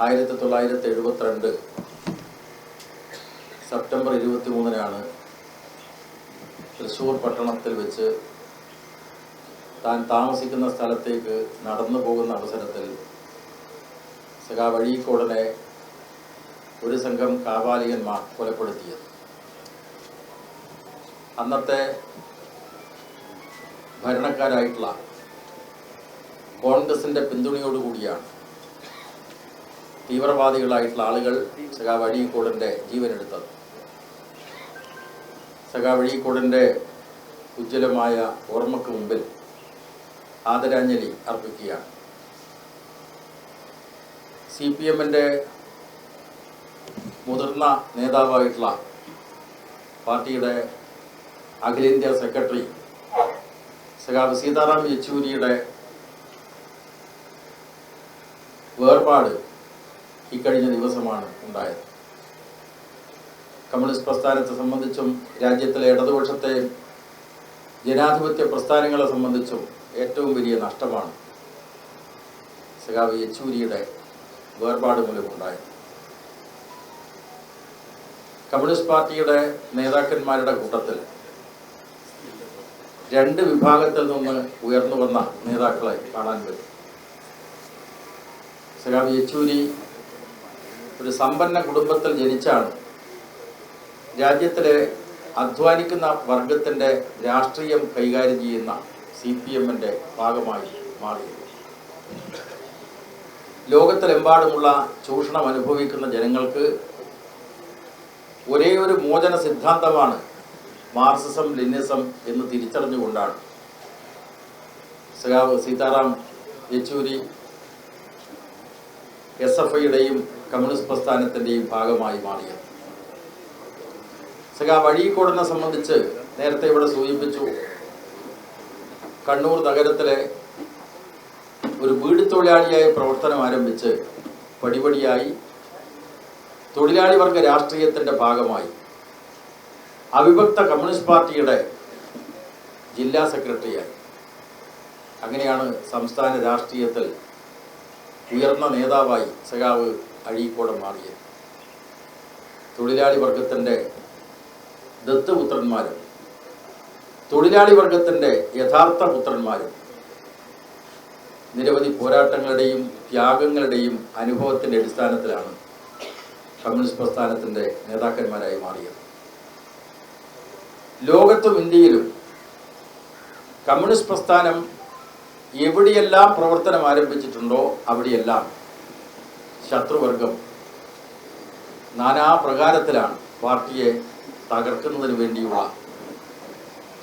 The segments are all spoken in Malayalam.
ആയിരത്തി തൊള്ളായിരത്തി എഴുപത്തിരണ്ട് സെപ്റ്റംബർ ഇരുപത്തി മൂന്നിനാണ് തൃശ്ശൂർ പട്ടണത്തിൽ വെച്ച് താൻ താമസിക്കുന്ന സ്ഥലത്തേക്ക് നടന്നു പോകുന്ന അവസരത്തിൽ സഖാ വഴിക്കോടനെ ഒരു സംഘം കാപാലികന്മാർ കൊലപ്പെടുത്തിയത്. അന്നത്തെ ഭരണക്കാരായിട്ടുള്ള കോൺഗ്രസിന്റെ പിന്തുണയോടുകൂടിയാണ് തീവ്രവാദികളായിട്ടുള്ള ആളുകൾ സഖാ വഴീക്കോടന്റെ ജീവനെടുത്തത്. സഖാ വഴീക്കോടന്റെ ഉജ്ജ്വലമായ ഓർമ്മക്ക് മുമ്പിൽ ആദരാഞ്ജലി അർപ്പിക്കുകയാണ്. സി പി എമ്മിന്റെ മുതിർന്ന നേതാവായിട്ടുള്ള പാർട്ടിയുടെ അഖിലേന്ത്യാ സെക്രട്ടറി സഖാവ് സീതാറാം യെച്ചൂരിയുടെ വേർപാട് ഇക്കഴിഞ്ഞ ദിവസമാണ് ഉണ്ടായത്. കമ്മ്യൂണിസ്റ്റ് പ്രസ്ഥാനത്തെ സംബന്ധിച്ചും രാജ്യത്തിലെ ഇടതുപക്ഷത്തെ ജനാധിപത്യ പ്രസ്ഥാനങ്ങളെ സംബന്ധിച്ചും ഏറ്റവും വലിയ നഷ്ടമാണ് സഖാവ് യെച്ചൂരിയുടെ വേർപാട് മൂലമുണ്ടായത്. കമ്മ്യൂണിസ്റ്റ് പാർട്ടിയുടെ നേതാക്കന്മാരുടെ കൂട്ടത്തിൽ രണ്ട് വിഭാഗത്തിൽ നിന്ന് ഉയർന്നു വന്ന നേതാക്കളെ കാണാൻ പറ്റും. സഖാവ് യെച്ചൂരി ഒരു സമ്പന്ന കുടുംബത്തിൽ ജനിച്ചാണ്. രാജ്യത്തിലെ അധ്വാനിക്കുന്ന വർഗത്തിന്റെ രാഷ്ട്രീയം കൈകാര്യം ചെയ്യുന്ന സി പി എമ്മിന്റെ ഭാഗമായി മാറിയത് ലോകത്തിലെമ്പാടുമുള്ള ചൂഷണം അനുഭവിക്കുന്ന ജനങ്ങൾക്ക് ഒരേ ഒരു മോചന സിദ്ധാന്തമാണ് മാർസിസം ലിന്നിസം എന്ന് തിരിച്ചറിഞ്ഞുകൊണ്ടാണ്. സീതാറാം യെച്ചൂരി എസ് എഫ് ഐയുടെയും കമ്മ്യൂണിസ്റ്റ് പ്രസ്ഥാനത്തിന്റെയും ഭാഗമായി മാറിയത്. സഖാ വഴിക്കോടിനെ സംബന്ധിച്ച് നേരത്തെ ഇവിടെ സൂചിപ്പിച്ചു കണ്ണൂർ നഗരത്തിലെ ഒരു വീട് തൊഴിലാളിയായി പ്രവർത്തനം ആരംഭിച്ച് പടിപടിയായി തൊഴിലാളി വർഗ രാഷ്ട്രീയത്തിന്റെ ഭാഗമായി അവിഭക്ത കമ്മ്യൂണിസ്റ്റ് പാർട്ടിയുടെ ജില്ലാ സെക്രട്ടറിയായി. അങ്ങനെയാണ് സംസ്ഥാന രാഷ്ട്രീയത്തിൽ ഉയർന്ന നേതാവായി സഖാവ് അഴീക്കോടം മാറിയത്. തൊഴിലാളി വർഗത്തിന്റെ ദത്തുപുത്രന്മാരും തൊഴിലാളി വർഗത്തിന്റെ യഥാർത്ഥ പുത്രന്മാരും നിരവധി പോരാട്ടങ്ങളുടെയും ത്യാഗങ്ങളുടെയും അനുഭവത്തിന്റെ അടിസ്ഥാനത്തിലാണ് കമ്മ്യൂണിസ്റ്റ് പ്രസ്ഥാനത്തിന്റെ നേതാക്കന്മാരായി മാറിയത്. ലോകത്തും ഇന്ത്യയിലും കമ്മ്യൂണിസ്റ്റ് പ്രസ്ഥാനം എവിടെയെല്ലാം പ്രവർത്തനം ആരംഭിച്ചിട്ടുണ്ടോ അവിടെയെല്ലാം ശത്രുവർഗം നാനാപ്രകാരത്തിലാണ് പാർട്ടിയെ തകർക്കുന്നതിന് വേണ്ടിയുള്ള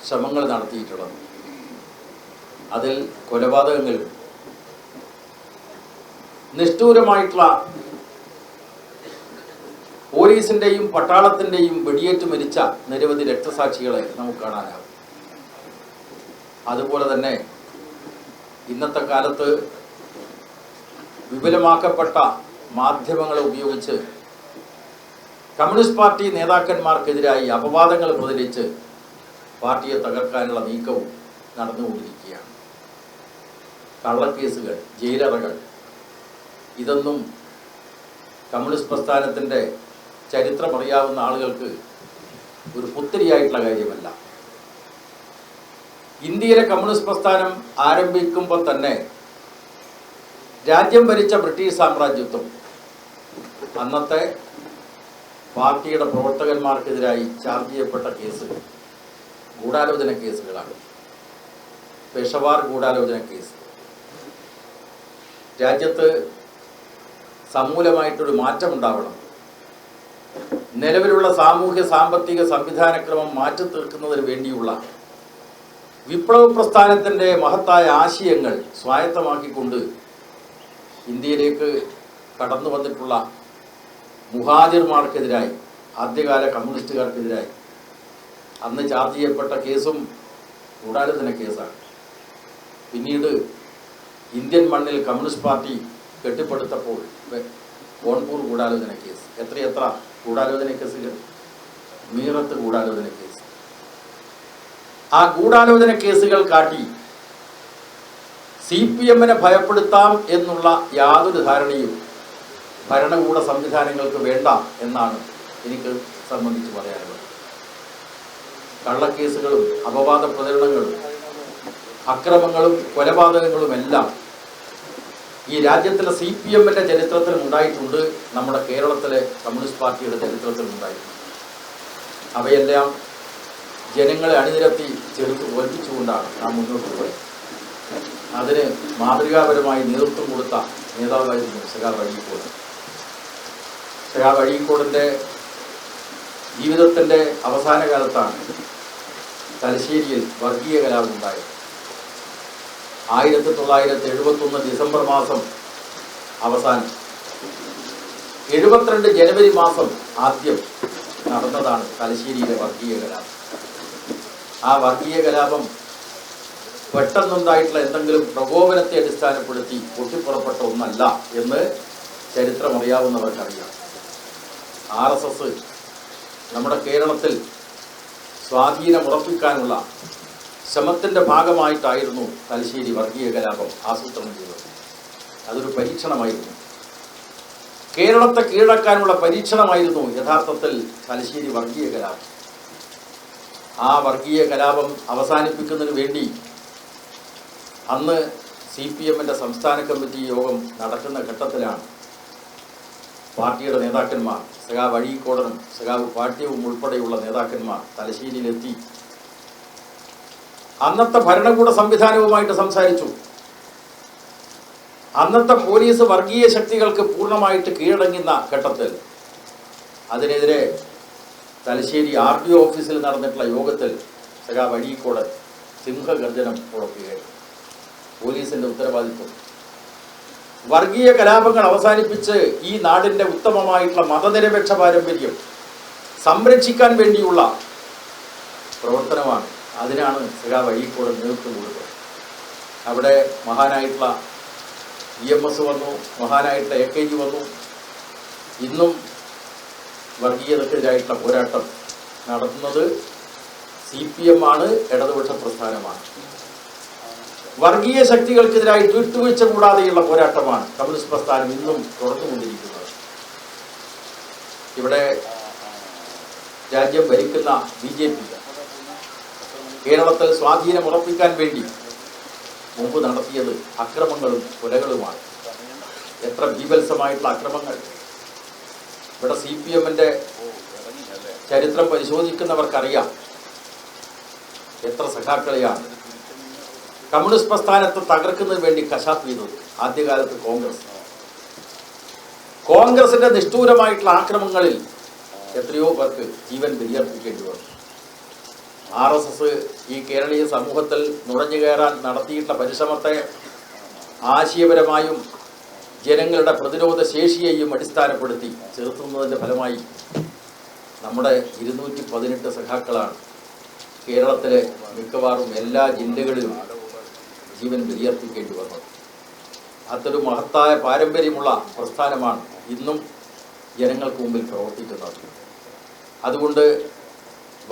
ശ്രമങ്ങൾ നടത്തിയിട്ടുള്ളത്. അതിൽ കൊലപാതകങ്ങളും നിഷ്ഠൂരമായിട്ടുള്ള പോലീസിന്റെയും പട്ടാളത്തിന്റെയും വെടിയേറ്റ് മരിച്ച നിരവധി രക്തസാക്ഷികളെ നമുക്ക് കാണാനാകും. അതുപോലെ തന്നെ ഇന്നത്തെ കാലത്ത് വിപുലമാക്കപ്പെട്ട മാധ്യമങ്ങളെ ഉപയോഗിച്ച് കമ്മ്യൂണിസ്റ്റ് പാർട്ടി നേതാക്കന്മാർക്കെതിരായി അപവാദങ്ങൾ പ്രചരിച്ച് പാർട്ടിയെ തകർക്കാനുള്ള നീക്കവും നടന്നുകൊണ്ടിരിക്കുകയാണ്. കള്ളക്കേസുകൾ ജയിലറകൾ ഇതൊന്നും കമ്മ്യൂണിസ്റ്റ് പ്രസ്ഥാനത്തിന്റെ ചരിത്രമറിയാവുന്ന ആളുകൾക്ക് ഒരു പുത്തിരിയായിട്ടുള്ള കാര്യമല്ല. ഇന്ത്യയിലെ കമ്മ്യൂണിസ്റ്റ് പ്രസ്ഥാനം ആരംഭിക്കുമ്പോൾ തന്നെ രാജ്യം ഭരിച്ച ബ്രിട്ടീഷ് സാമ്രാജ്യത്വം അന്നത്തെ പാർട്ടിയുടെ പ്രവർത്തകന്മാർക്കെതിരായി ചാർജ് ചെയ്യപ്പെട്ട കേസുകൾ ഗൂഢാലോചന കേസുകളാണ്. പെഷവാർ ഗൂഢാലോചന കേസ്. രാജ്യത്ത് സമൂലമായിട്ടൊരു മാറ്റമുണ്ടാവണം. നിലവിലുള്ള സാമൂഹ്യ സാമ്പത്തിക സംവിധാനക്രമം മാറ്റി തീർക്കുന്നതിന് വേണ്ടിയുള്ള വിപ്ലവ പ്രസ്ഥാനത്തിന്റെ മഹത്തായ ആശയങ്ങൾ സ്വായത്തമാക്കിക്കൊണ്ട് ഇന്ത്യയിലേക്ക് കടന്നു വന്നിട്ടുള്ള മുഹാജിർമാർക്കെതിരായി ആദ്യകാല കമ്മ്യൂണിസ്റ്റുകാർക്കെതിരായി അന്ന് ചാർജ് ചെയ്യപ്പെട്ട കേസും ഗൂഢാലോചന കേസാണ്. പിന്നീട് ഇന്ത്യൻ മണ്ണിൽ കമ്മ്യൂണിസ്റ്റ് പാർട്ടി കെട്ടിപ്പടുത്തപ്പോൾ കോൺപൂർ ഗൂഢാലോചന കേസ് എത്രയെത്ര ഗൂഢാലോചന കേസുകൾ? മീറത്ത് ഗൂഢാലോചന കേസ്. ആ ഗൂഢാലോചന കേസുകൾ കാട്ടി സി പി എമ്മിനെ ഭയപ്പെടുത്താം എന്നുള്ള യാതൊരു ധാരണയും ഭരണകൂട സംവിധാനങ്ങൾക്ക് വേണ്ട എന്നാണ് എനിക്ക് സംബന്ധിച്ച് പറയാനുള്ളത്. കള്ളക്കേസുകളും അപവാദ പ്രചരണങ്ങളും അക്രമങ്ങളും കൊലപാതകങ്ങളും എല്ലാം ഈ രാജ്യത്തിലെ സി പി എമ്മിന്റെ ചരിത്രത്തിൽ ഉണ്ടായിട്ടുണ്ട് നമ്മുടെ കേരളത്തിലെ കമ്മ്യൂണിസ്റ്റ് പാർട്ടിയുടെ ചരിത്രത്തിൽ ഉണ്ടായിട്ടുണ്ട് അവയെല്ലാം ജനങ്ങളെ അണിനിരത്തി ചെറുത്ത് തോൽപ്പിച്ചുകൊണ്ടാണ് നാം മുന്നോട്ട് പോയത്. അതിന് മാതൃകാപരമായി നേതൃത്വം കൊടുത്ത നേതാവായിരുന്നു സഖാ വഴീക്കോട് ആ വഴീക്കോടിന്റെ ജീവിതത്തിന്റെ അവസാന കാലത്താണ് തലശ്ശേരിയിൽ വർഗീയ കലാപം ഉണ്ടായത് ആയിരത്തി തൊള്ളായിരത്തി എഴുപത്തൊന്ന് ഡിസംബർ മാസം അവസാനം. എഴുപത്തിരണ്ട് ജനുവരി മാസം ആദ്യം നടന്നതാണ് തലശ്ശേരിയിലെ വർഗീയ കലാപം. ആ വർഗീയ കലാപം പെട്ടെന്നുണ്ടായിട്ടുള്ള എന്തെങ്കിലും പ്രകോപനത്തെ അടിസ്ഥാനപ്പെടുത്തി പൊട്ടിപ്പുറപ്പെട്ട ഒന്നല്ല എന്ന് ചരിത്രം അറിയാവുന്നവർക്കറിയാം ആർ എസ് എസ് നമ്മുടെ കേരളത്തിൽ സ്വാധീനമുറപ്പിക്കാനുള്ള ശ്രമത്തിന്റെ ഭാഗമായിട്ടായിരുന്നു തലശ്ശേരി വർഗീയ കലാപം ആസൂത്രണം ചെയ്തത്. അതൊരു പരീക്ഷണമായിരുന്നു. കേരളത്തെ കീഴടക്കാനുള്ള പരീക്ഷണമായിരുന്നു യഥാർത്ഥത്തിൽ തലശ്ശേരി വർഗീയ കലാപം. ആ വർഗീയ കലാപം അവസാനിപ്പിക്കുന്നതിന് വേണ്ടി അന്ന് സി പി എമ്മിന്റെ സംസ്ഥാന കമ്മിറ്റി യോഗം നടക്കുന്ന ഘട്ടത്തിലാണ് പാർട്ടിയുടെ നേതാക്കന്മാർ സഖാവ് അഴീക്കോടനും സഖാവ് പാട്യവും ഉൾപ്പെടെയുള്ള നേതാക്കന്മാർ തലശ്ശേരിയിലെത്തി. അന്നത്തെ ഭരണകൂട സംവിധാനവുമായിട്ട് സംസാരിച്ചു. അന്നത്തെ പോലീസ് വർഗീയ ശക്തികൾക്ക് പൂർണമായിട്ട് കീഴടങ്ങുന്ന ഘട്ടത്തിൽ അതിനെതിരെ തലശ്ശേരി ആർ ഡി ഓഫീസിൽ നടന്നിട്ടുള്ള യോഗത്തിൽ സഖാവ് കോടൻ സിംഹഗർജനം മുഴക്കുകയായിരുന്നു പോലീസിന്റെ ഉത്തരവാദിത്വം. വർഗീയ കലാപങ്ങൾ അവസാനിപ്പിച്ച് ഈ നാടിന്റെ ഉത്തമമായിട്ടുള്ള മതനിരപേക്ഷ പാരമ്പര്യം സംരക്ഷിക്കാൻ വേണ്ടിയുള്ള പ്രവർത്തനമാണ്. അതിനാണ് സഖാവ് അഴീക്കോട് നേതൃത്വം കൊടുത്തത്. അവിടെ മഹാനായിട്ടുള്ള ഇ എം എസ് വന്നു മഹാനായിട്ടുള്ള എ കെ ജി വന്നു. ഇന്നും വർഗീയതക്കെതിരായിട്ടുള്ള പോരാട്ടം നടത്തുന്നത് സി പി എം ആണ് ഇടതുപക്ഷ പ്രസ്ഥാനമാണ്. വർഗീയ ശക്തികൾക്കെതിരായി തീർത്തുവീഴ്ച കൂടാതെയുള്ള പോരാട്ടമാണ് കമ്മ്യൂണിസ്റ്റ് പ്രസ്ഥാനം ഇന്നും തുടർന്നുകൊണ്ടിരിക്കുന്നത്. ഇവിടെ രാജ്യം ഭരിക്കുന്ന ബി ജെ പി കേരളത്തിൽ സ്വാധീനം ഉറപ്പിക്കാൻ വേണ്ടി മുമ്പ് നടത്തിയത് അക്രമങ്ങളും കൊലകളുമാണ്. എത്ര ബീഭത്സമായിട്ടുള്ള അക്രമങ്ങൾ. ഇവിടെ സി പി എമ്മിന്റെ ചരിത്രം പരിശോധിക്കുന്നവർക്കറിയാം എത്ര സഖാക്കളെയാണ് കമ്മ്യൂണിസ്റ്റ് പ്രസ്ഥാനത്തെ തകർക്കുന്നതിന് വേണ്ടി കശാപ്പ് ചെയ്തത് ആദ്യകാലത്ത് കോൺഗ്രസ്. കോൺഗ്രസിന്റെ നിഷ്ഠൂരമായിട്ടുള്ള ആക്രമങ്ങളിൽ എത്രയോ പേർക്ക് ജീവൻ ബലിയർപ്പിക്കേണ്ടി വന്നു. ആർ എസ് എസ് ഈ കേരളീയ സമൂഹത്തിൽ നുഴഞ്ഞു കയറാൻ നടത്തിയിട്ടുള്ള പരിശ്രമത്തെ ആശയപരമായും ജനങ്ങളുടെ പ്രതിരോധ ശേഷിയെയും അടിസ്ഥാനപ്പെടുത്തി ചെറുത്തുന്നതിന്റെ ഫലമായി നമ്മുടെ ഇരുന്നൂറ്റി പതിനെട്ട് സഖാക്കളാണ് കേരളത്തിലെ മിക്കവാറും എല്ലാ ജില്ലകളിലും ജീവൻ ബലിയർപ്പിക്കേണ്ടി വന്നത് അതൊരു മഹത്തായ പാരമ്പര്യമുള്ള പ്രസ്ഥാനമാണ് ഇന്നും ജനങ്ങൾക്ക് മുമ്പിൽ പ്രവർത്തിക്കുന്നത്. അതുകൊണ്ട്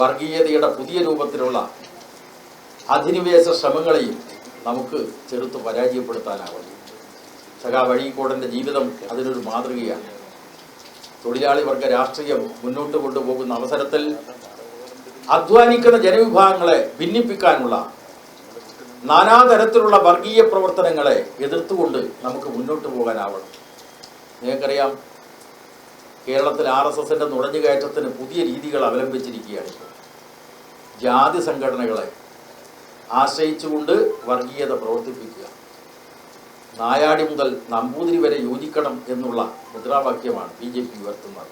വർഗീയതയുടെ പുതിയ രൂപത്തിലുള്ള അധിനിവേശ ശ്രമങ്ങളെയും നമുക്ക് ചെറുത്ത് പരാജയപ്പെടുത്താനാവും സഖാ വഴിക്കോടന്റെ ജീവിതം അതിനൊരു മാതൃകയാണ്. തൊഴിലാളി വർഗ രാഷ്ട്രീയം മുന്നോട്ട് കൊണ്ടുപോകുന്ന അവസരത്തിൽ അധ്വാനിക്കുന്ന ജനവിഭാഗങ്ങളെ ഭിന്നിപ്പിക്കാനുള്ള നാനാതരത്തിലുള്ള വർഗീയ പ്രവർത്തനങ്ങളെ എതിർത്തുകൊണ്ട് നമുക്ക് മുന്നോട്ട് പോകാനാവണം. നിങ്ങൾക്കറിയാം കേരളത്തിൽ ആർ എസ് എസിന്റെ നുഴഞ്ഞുകയറ്റത്തിന് പുതിയ രീതികൾ അവലംബിച്ചിരിക്കുകയാണ് ഇപ്പോൾ. ജാതി സംഘടനകളെ ആശ്രയിച്ചുകൊണ്ട് വർഗീയത പ്രവർത്തിപ്പിക്കുക. നായാടി മുതൽ നമ്പൂതിരി വരെ യോജിക്കണം എന്നുള്ള മുദ്രാവാക്യമാണ് ബി ജെ പി ഉയർത്തുന്നത്.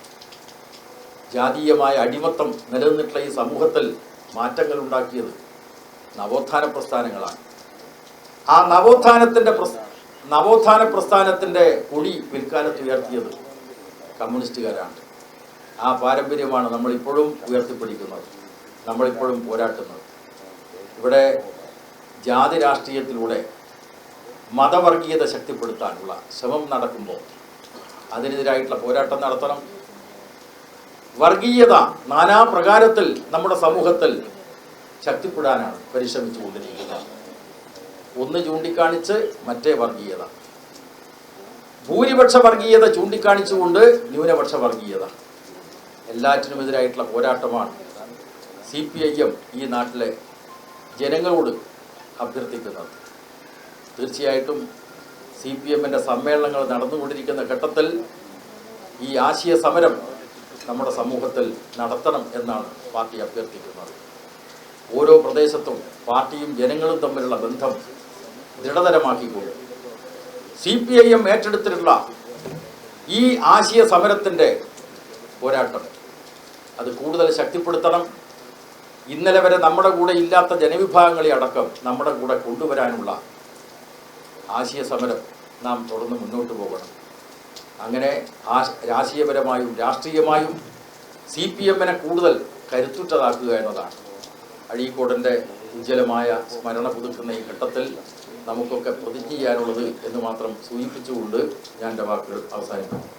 ജാതീയമായ അടിമത്തം നിലനിന്നിട്ടുള്ള ഈ സമൂഹത്തിൽ മാറ്റങ്ങൾ ഉണ്ടാക്കിയത് നവോത്ഥാന പ്രസ്ഥാനങ്ങളാണ്. ആ നവോത്ഥാനത്തിന്റെ നവോത്ഥാന പ്രസ്ഥാനത്തിന്റെ കൊടി പിൽക്കാലത്ത് ഉയർത്തിയത് കമ്മ്യൂണിസ്റ്റുകാരാണ്. ആ പാരമ്പര്യമാണ് നമ്മളിപ്പോഴും ഉയർത്തിപ്പിടിക്കുന്നത് നമ്മളിപ്പോഴും പോരാട്ടുന്നത്. ഇവിടെ ജാതി രാഷ്ട്രീയത്തിലൂടെ മതവർഗീയത ശക്തിപ്പെടുത്താനുള്ള ശ്രമം നടക്കുമ്പോൾ അതിനെതിരായിട്ടുള്ള പോരാട്ടം നടത്തണം. വർഗീയത നാനാപ്രകാരത്തിൽ നമ്മുടെ സമൂഹത്തിൽ ശക്തിപ്പെടാനാണ് പരിശ്രമിച്ചു കൊണ്ടിരിക്കുന്നത്. ഒന്ന് ചൂണ്ടിക്കാണിച്ച് മറ്റേ വർഗീയത. ഭൂരിപക്ഷ വർഗീയത ചൂണ്ടിക്കാണിച്ചുകൊണ്ട് ന്യൂനപക്ഷ വർഗീയത. എല്ലാറ്റിനുമെതിരായിട്ടുള്ള പോരാട്ടമാണ് സി പി ഐ എം ഈ നാട്ടിലെ ജനങ്ങളോട് അഭ്യർത്ഥിക്കുന്നത്. തീർച്ചയായിട്ടും സി പി എമ്മിന്റെ സമ്മേളനങ്ങൾ നടന്നുകൊണ്ടിരിക്കുന്ന ഘട്ടത്തിൽ ഈ ആശയ സമരം നമ്മുടെ സമൂഹത്തിൽ നടത്തണം എന്നാണ് പാർട്ടി അഭ്യർത്ഥിക്കുന്നത്. ഓരോ പ്രദേശത്തും പാർട്ടിയും ജനങ്ങളും തമ്മിലുള്ള ബന്ധം ദൃഢതരമാക്കിക്കൊണ്ട് സി പി ഐ എം ഏറ്റെടുത്തിട്ടുള്ള ഈ ആശയ സമരത്തിന്റെ പോരാട്ടം. അത് കൂടുതൽ ശക്തിപ്പെടുത്തണം. ഇന്നലെ വരെ നമ്മുടെ കൂടെ ഇല്ലാത്ത ജനവിഭാഗങ്ങളെ അടക്കം നമ്മുടെ കൂടെ കൊണ്ടുവരാനുള്ള ആശയ സമരം നാം തുടർന്ന് മുന്നോട്ട് പോകണം. അങ്ങനെ രാഷ്ട്രീയപരമായും രാഷ്ട്രീയമായും സി പി എമ്മിനെ കൂടുതൽ കരുത്തുറ്റതാക്കുക എന്നതാണ്. അഴീക്കോടന്റെ ഉജ്ജ്വലമായ സ്മരണ പുതുക്കുന്ന ഈ ഘട്ടത്തിൽ നമുക്കൊക്കെ പ്രതിജ്ഞ ചെയ്യാനുള്ളത് എന്ന് മാത്രം സൂചിപ്പിച്ചുകൊണ്ട് ഞാൻ എന്റെ വാക്കുകൾ അവസാനിപ്പിക്കും